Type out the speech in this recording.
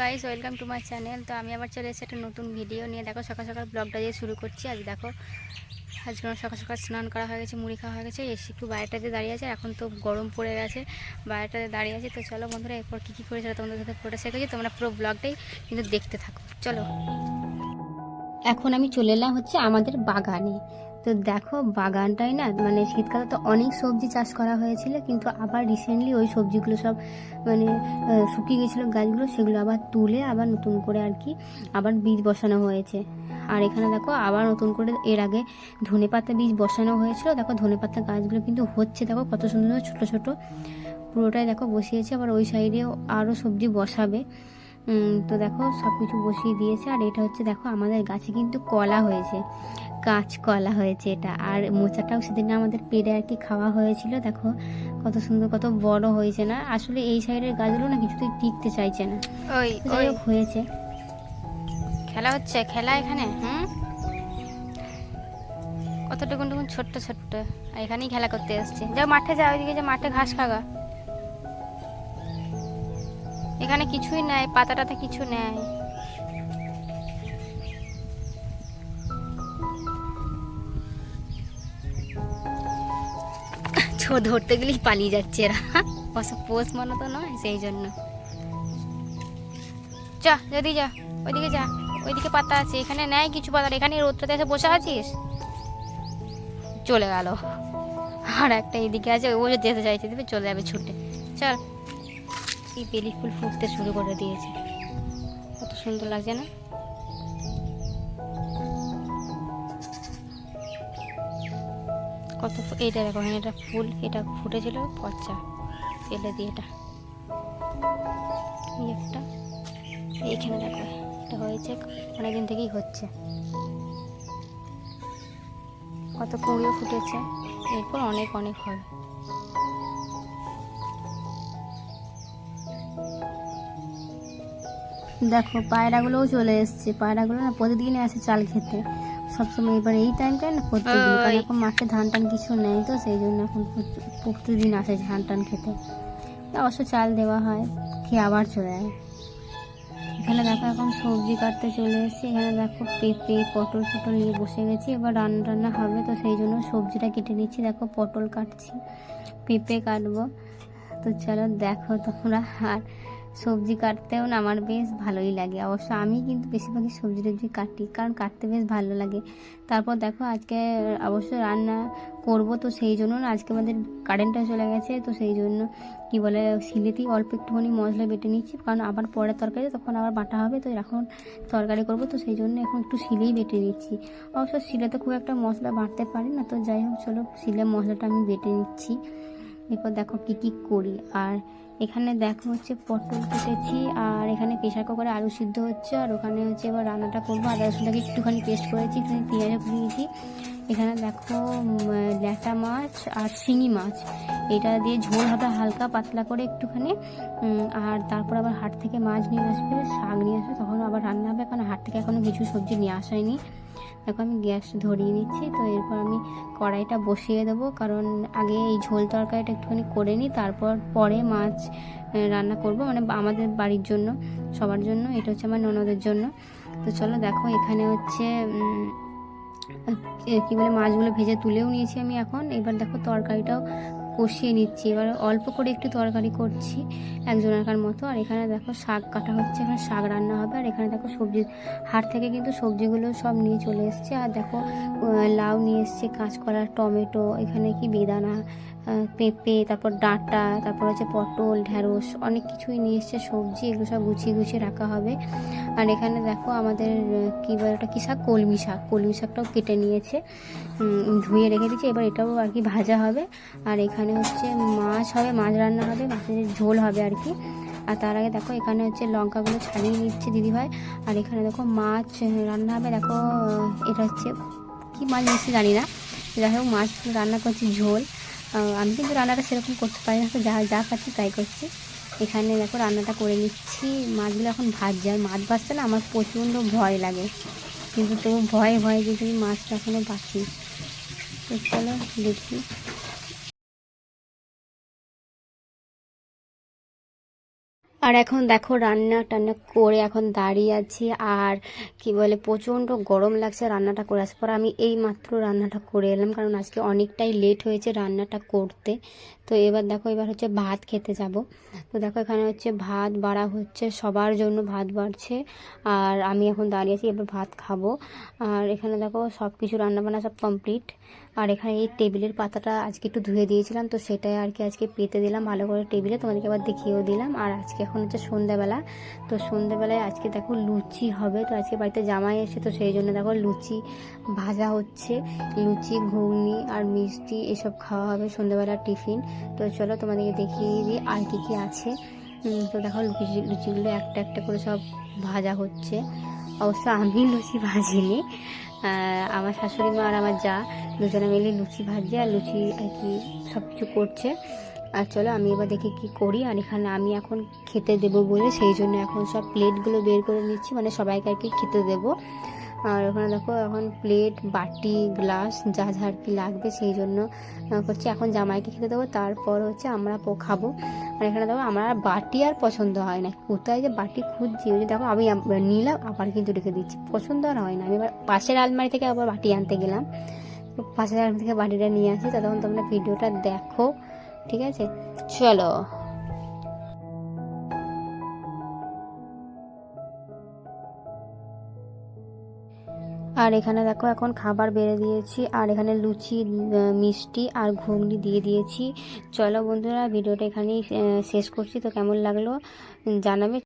Guys, welcome to my channel. তো আমি আবার চলে এসে একটা নতুন ভিডিও নিয়ে। দেখো, সকাল সকাল ব্লগটা দিয়ে শুরু করছি। আজ দেখো, আজকে আমার সকাল সকাল স্নান করা হয়ে গেছে, মুড়ি খাওয়া হয়ে গেছে। এসে একটু বাইরেটাতে দাঁড়িয়ে আছে, এখন তো গরম পড়ে গেছে বাইরেটাতে দাঁড়িয়ে আছে। তো চলো বন্ধুরা, এরপর কী কী করেছে তোমাদের সাথে ফোটো শেখেছি তোমরা পুরো ব্লগটাই কিন্তু দেখতে থাকো। চলো। এখন আমি চলে এলাম হচ্ছে আমাদের বাগানে। তো দেখো বাগানটাই না মানে শীতকালে তো অনেক সবজি চাষ করা হয়েছিল, কিন্তু আবার রিসেন্টলি ওই সবজিগুলো সব মানে শুকিয়ে গেছিল গাছগুলো, সেগুলো আবার তুলে আবার নতুন করে আর কি আবার বীজ বসানো হয়েছে। আর এখানে দেখো আবার নতুন করে এর আগে ধনেপাতা বীজ বসানো হয়েছিল। দেখো ধনেপাতা গাছগুলো কিন্তু হচ্ছে, দেখো কত সুন্দর ছোটো ছোটো। পুরোটাই দেখো বসিয়েছে, আবার ওই সাইডেও আরও সবজি বসাবে। তো দেখো সব কিছু বসিয়ে দিয়েছে আর এটা হচ্ছে দেখো আমাদের গাছে কিন্তু কলা হয়েছে কাঁচ কলা হয়েছে এটা আর মোচাটাও সেদিন আমাদের পেড়ে আর কি খাওয়া হয়েছিল দেখো কত সুন্দর কত বড় হয়েছে না আসলে এই সাইডের গাছগুলো না কিছুতেই টিকতে চাইছে না। ওই তো যাই হোক হয়েছে। খেলা হচ্ছে খেলা এখানে হুম? কতটুকুন টুকুন ছোট্ট ছোট্ট এখানেই খেলা করতে এসছে। যাও মাঠে যাও ওইদিকে যে মাঠে ঘাস খাগা। এখানে কিছুই নাই, পাতাটাতে কিছু নেয় ছো, ধরতে গেলেই পালিয়ে যাচ্ছে এরা। ওসব পোষ মনে তো নয়, সেই জন্য। যা যদি যা, ওইদিকে যা, ওইদিকে পাতা আছে, এখানে নেয় কিছু পাতা। এখানে রোদটাতে এসে বসে আছিস? চলে গেল। আর একটা এদিকে আছে, ও যেতে চাইছে চলে যাবে ছুটে। চল। এই বেলি ফুল ফুটতে শুরু করে দিয়েছে। কত সুন্দর লাগছে না? কত এটা দেখো এখানে এটা ফুল, এটা ফুটেছিল পচা। ফেলে দিয়ে এটা। একটা। এইখানে দেখো, এটা হয়েছে, অনেকদিন থেকেই হচ্ছে। কত কুড়িও ফুটেছে। এরপর অনেক অনেক হবে দেখো পায়রাগুলোও চলে এসছে। পায়রাগুলো না প্রতিদিনই আসে চাল খেতে। সবসময় এবার এই টাইমটায় না প্রত্যেকদিন কারণ এখন মাঠে ধান টান কিছু নেই তো সেই জন্য এখন প্রত- প্রতিদিন আসে ধান টান খেতে অবশ্য চাল দেওয়া হয় খেয়ে আবার চলে যায় এখানে দেখো এখন সবজি কাটতে চলে এসেছি। এখানে দেখো পেঁপে পটল ফটল নিয়ে বসে গেছি। এবার রান্না টান্না হবে তো সেই জন্য সবজিটা কেটে নিচ্ছি। দেখো পটল কাটছি পেঁপে কাটবো। তো চলো দেখো তোমরা। আর সবজি কাটতেও না আমার বেশ ভালোই লাগে। অবশ্য আমি কিন্তু বেশিরভাগই সবজি টবজি কাটি, কারণ কাটতে বেশ ভালো লাগে। তারপর দেখো আজকে অবশ্য রান্না করব তো সেই জন্য না, আজকে আমাদের কারেন্টটা চলে গেছে, তো সেই জন্য কি বলে শিলেতেই অল্প একটুখানি মশলা বেটে নিচ্ছি কারণ আবার পরে তরকারি, তখন আবার বাটা হবে, তো এখন তরকারি করব, তো সেই জন্য এখন একটু শিলেই বেটে নিচ্ছি। অবশ্য শিলেতে খুব একটা মশলা বাটতে পারি না, তো যাই হোক, চলো শিলে মশলাটা আমি বেটে নিচ্ছি। এরপর দেখো কি কি করি। আর এখানে দেখো হচ্ছে পটল কেটেছি, আর এখানে প্রেশার কুকারে আলু সিদ্ধ হচ্ছে, আর ওখানে হচ্ছে এবার রান্নাটা করব। আদা রসুনটাকে একটুখানি পেস্ট করেছি এখানে পেঁয়াজও দিয়েছি। এখানে দেখো ল্যাটা মাছ আর শিঙি মাছ। এটা দিয়ে ঝোল হবে হালকা পাতলা করে একটুখানি আর তারপর আবার হাট থেকে মাছ নিয়ে আসবে, শাক নিয়ে আসবে, তখন আবার রান্না হবে, কারণ হাট থেকে এখনও কিছু সবজি নিয়ে আসা হয়নি দেখো আমি গ্যাস ধরিয়ে নিচ্ছি তো এরপর আমি কড়াইটা বসিয়ে দেবো। কারণ আগে এই ঝোল তরকারিটা একটুখানি করে নিই, তারপর পরে মাছ রান্না করব মানে আমাদের বাড়ির জন্য, সবার জন্য। এটা হচ্ছে আমার ননদের জন্য। তো চলো দেখো, এখানে হচ্ছে কী বলে, মাছগুলো ভেজে তুলেও নিয়েছি আমি এখন। এবার দেখো তরকারিটাও কষিয়ে নিচ্ছি। এবার অল্প করে একটু তরকারি করছি একজনের মতো। আর এখানে দেখো শাক কাটা হচ্ছে, এখানে শাক রান্না হবে। আর এখানে দেখো সবজি, হাট থেকে কিন্তু সবজিগুলো সব নিয়ে চলে এসছে। আর দেখো লাউ নিয়ে এসছে কাঁচকলা টমেটো, এখানে কি বেদানা পেঁপে, তারপর ডাঁটা, তারপর হচ্ছে পটল, ঢ্যাঁড়স, অনেক কিছুই নিয়ে এসছে, সবজি, এগুলো সব গুছিয়ে গুছিয়ে রাখা হবে। আর এখানে দেখো আমাদের কি বলে ওটা, কী শাক? কলমি শাক। কলমি শাকটাও কেটে নিয়েছে। ধুয়ে রেখে দিয়েছে, এবার এটাও আর কি ভাজা হবে। আর এখানে হচ্ছে মাছ হবে, মাছ রান্না হবে, মাছের ঝোল হবে আর কি। আর তার আগে দেখো এখানে হচ্ছে লঙ্কাগুলো ছাড়িয়ে নিচ্ছে দিদিভাই আর এখানে দেখো মাছ রান্না হবে, দেখো এটা হচ্ছে কী মাছ নিচ্ছে জানি না। যাই হোক, মাছ রান্না করছি ঝোল। আমি কিন্তু রান্নাটা সেরকম করতে পারি না, তো যা যা পাচ্ছি তাই করছি। এখানে দেখো রান্নাটা করে নিচ্ছি। মাছগুলো এখন ভাজ যায় মাছ ভাজতে না আমার প্রচণ্ড ভয় লাগে। কিন্তু তবু ভয় ভয় যে তুমি মাছটা এখনও বাঁচি তো চলো দেখি। আর এখন দেখো রান্না টান্না করে এখন দাঁড়িয়ে আছি আর কি বলে, প্রচণ্ড গরম লাগছে রান্নাটা করে আসার পর। আমি এই মাত্র রান্নাটা করে এলাম, কারণ আজকে অনেকটাই লেট হয়েছে রান্নাটা করতে। তো এবার দেখো, এবার হচ্ছে ভাত খেতে যাব। তো দেখো, এখানে হচ্ছে ভাত বাড়া হচ্ছে, সবার জন্য ভাত বাড়ছে। আর আমি এখন দাঁড়িয়ে আছি, এবার ভাত খাব। আর এখানে দেখো সব কিছু রান্নাবান্না সব কমপ্লিট আর এখানে এই টেবিলের পাতাটা আজকে একটু ধুয়ে দিয়েছিলাম, তো সেটাই আর কি আজকে পেতে দিলাম ভালো করে টেবিলে। তোমাদেরকে আবার দেখিয়েও দিলাম। আর আজকে এখন হচ্ছে সন্ধ্যাবেলা। তো সন্ধ্যাবেলায় আজকে দেখো লুচি হবে, তো আজকে বাড়িতে জামাই এসে তো সেই জন্য দেখো লুচি ভাজা হচ্ছে। লুচি, ঘুগনি আর মিষ্টি এসব খাওয়া হবে সন্ধ্যাবেলার টিফিন। তো চলো তোমাদেরকে দেখিয়ে দিই আর কী কী আছে। তো দেখো লুচি লুচিগুলো একটা একটা করে সব ভাজা হচ্ছে। অবশ্য আমি লুচি ভাজিনি। আমার শাশুড়ি মা আর আমার যা দুজনে মিলে লুচি ভাজছে আর লুচি আর কি সব কিছু করছে। আর চলো আমি এবার দেখি কি করি। আর এখানে আমি এখন খেতে দেবো বলে সেই জন্য এখন সব প্লেটগুলো বের করে নিচ্ছি। মানে সবাইকে আর কি খেতে দেবো। আর ওখানে দেখো এখন প্লেট বাটি গ্লাস যা যা আর কি লাগবে সেই জন্য করছি। এখন জামাইকে খেতে দেবো, তারপর হচ্ছে আমরা খাব। আর এখানে দেখো আমার বাটি আর পছন্দ হয় না। কোথায় যে বাটি খুঁজছি, ওই যে দেখো আমি নিলাম, আবার কিন্তু রেখে দিচ্ছি। পছন্দ আর হয় না। আমি এবার পাশের আলমারি থেকে আবার বাটি আনতে গেলাম। পাশের আলমারি থেকে বাটিটা নিয়ে আসি। তখন তোমরা ভিডিওটা দেখো। ঠিক আছে? চলো। আর এখানে দেখো এখন খাবার বেড়ে দিয়েছি। আর এখানে লুচি মিষ্টি আর ঘুগনি দিয়ে দিয়েছি। চলো বন্ধুরা, ভিডিওটা এখানেই শেষ করছি। তো কেমন লাগল জানাবে